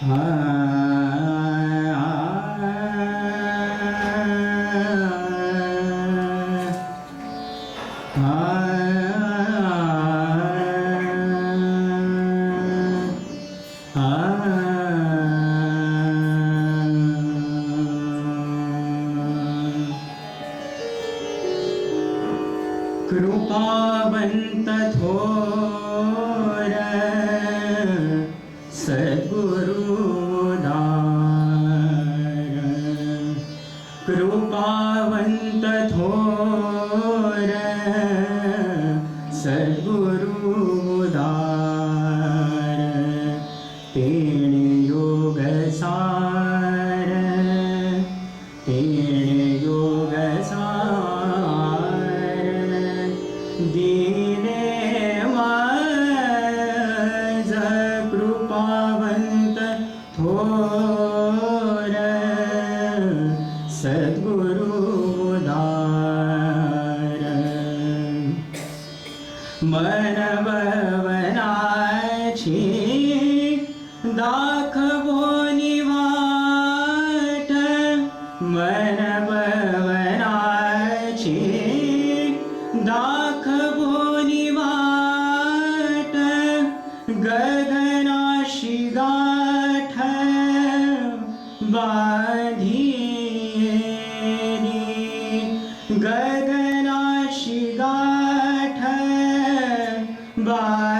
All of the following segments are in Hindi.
कृपावन्तथो गुरुदार, तेल योगसार, तेल योगसार, दीने वार्ज, गुरुपावंत थोर, सद्गुरु গগনাশি গাঠ বাঁধিয়ে গগনাশি গাঠ বাঁ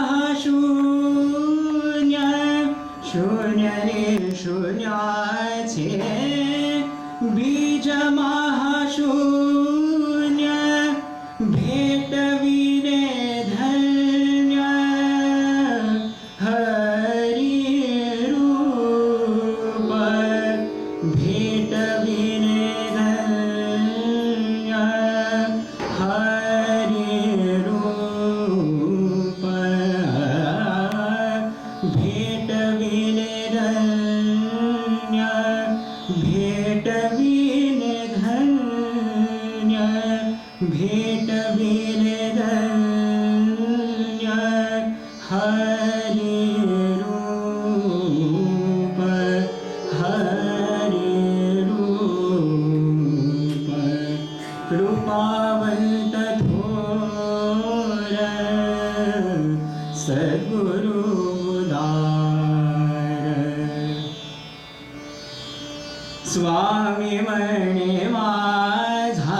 शून्याचे बीज महाशून्य भेटविणे धन्य हरिरूप भेटविणे धन्य हरिरूप भेट कृपावंत थोर सद्गुरु स्वामी म्हणे माझा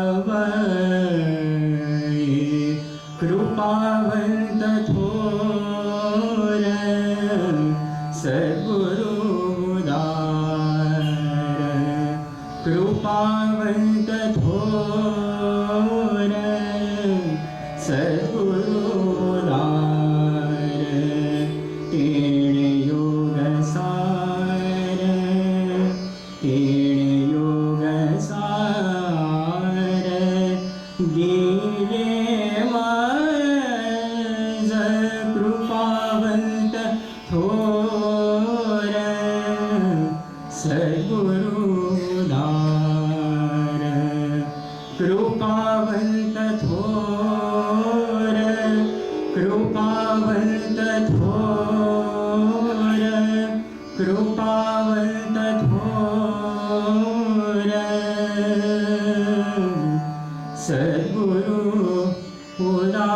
പാവകധോര സദ്ഗുരുരാര ഏഴയോഗസാര ഏഴയോഗസാര ഗീരേ മാ കൃപാ सद्गुरु पुरा